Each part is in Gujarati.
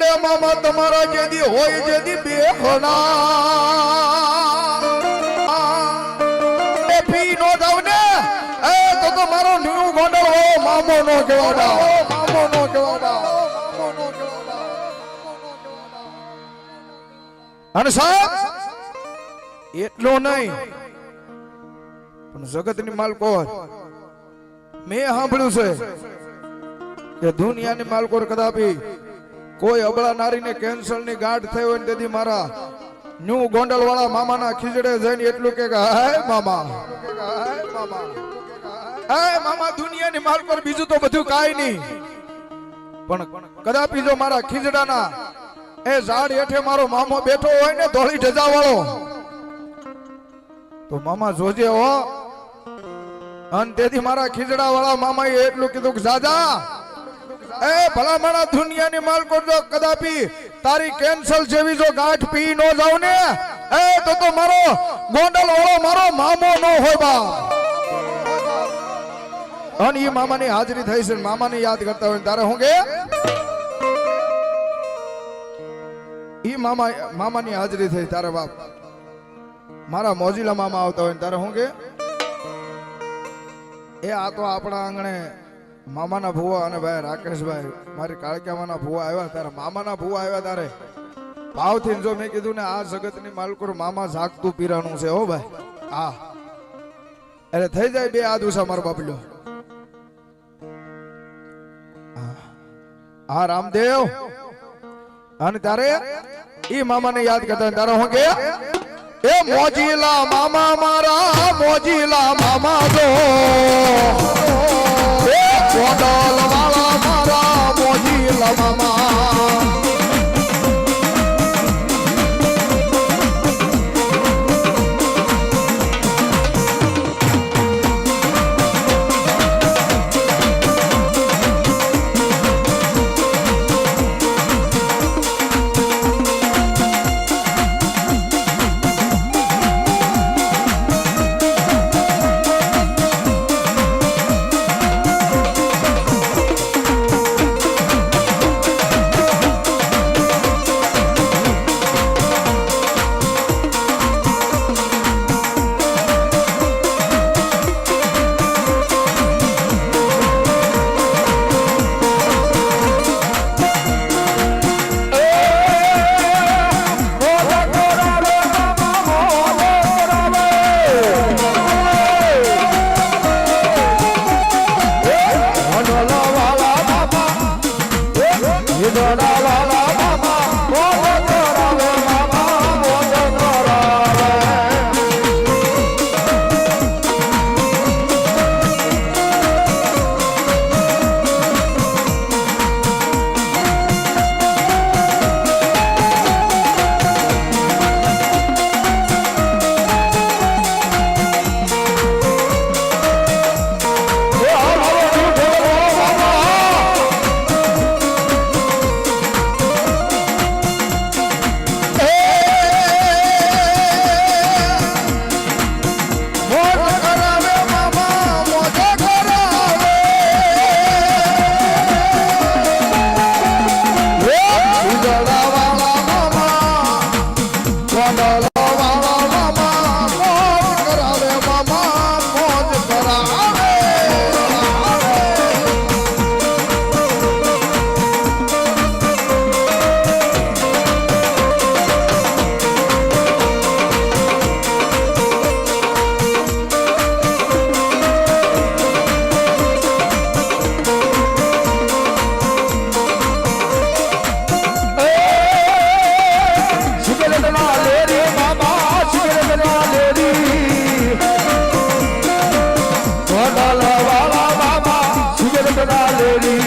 મામા તમારા જેદી હોય જેદી બે એ પી નો જાવ એ તો તો મારો ન્યુ ગોંડલ હો મામો નો કહેવાડા મામો નો કહેવાડા અને સાહેબ, એટલો નહીં. પણ જગતની માલકોર, મેં સાંભળ્યું છે કે દુનિયાની માલકોર કદાપી કોઈ અબળા નારીને કેન્સરની ગાંઠ થઈ હોય તેથી મારા ન્યુ ગોંડલ વાળા મામાના ખીજડે જઈને એટલું કે હાય મામા હાય મામા હાય મામા, દુનિયાની પર બીજું તો બધું કાંઈ નહીં. પણ કદાપી જો મારા ખીજડાના એ ઝાડ હેઠે મારો મામો બેઠો હોય ને ધોળી ઢજા વાળો તો મામા જોજે હો. અને તેથી મારા ખીજડા વાળા મામા એટલું કીધું કે, જાજા એ ભલામણા દુનિયાની માલકો જો કદાપી તારી કેન્સલ જેવી જો ગાંઠ પી નો જાવ ને, એ તો તો મારો ગોંડલ વાળો, મારો મામો નો હોય બા અને એ મામાની હાજરી થઈ છે મામાને યાદ કરતા હોય તારે હું કે? ઈ મામા, મામાની હાજરી થઈ તારા બાપ. મારા મોજીલા મામા આવતા હોય ત્યારે હું કે? એ આ તો આપણા આંગણે મામાના ભુવા અને ભાઈ રાકેશભાઈ, મારી કાળક્યામાના ભુવા આવ્યા ત્યારે મામાના ભુવા આવ્યા ત્યારે ભાવથી જો મેં કીધું ને, આ જગતની માલકુર મામા જાગતું પીરાનું છે હો ભાઈ. હા. એટલે થઈ જાય બે આ દુસા મારો બાપલ્યો હા. રામદેવ. અને તારે? એ મામાને યાદ કરતા તારો હું કે? એ મોજીલા મામા મારા, મોજીલા મામા જો. ગોડલ વાળા મારા મોજીલા મામા Hallelujah.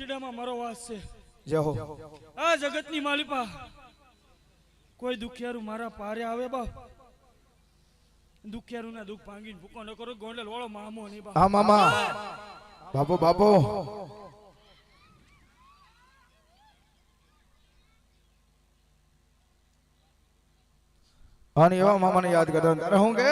ખીડામાં મારો વાસ છે. જય હો આ જગતની માલિપા. કોઈ દુખિયારું મારા પારે આવે બા દુખિયારું ના દુઃખ ભાંગીને ભૂકો ન કરો ગોંડલ વાળો મામો નહીં બા હા મામા. બાપુ બાપુ અને એવા મામાને યાદ કરતા તારે હું કે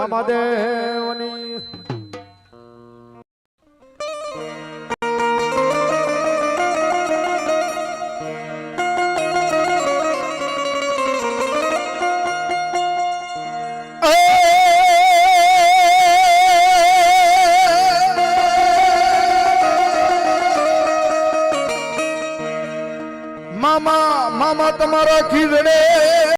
મામા દેવની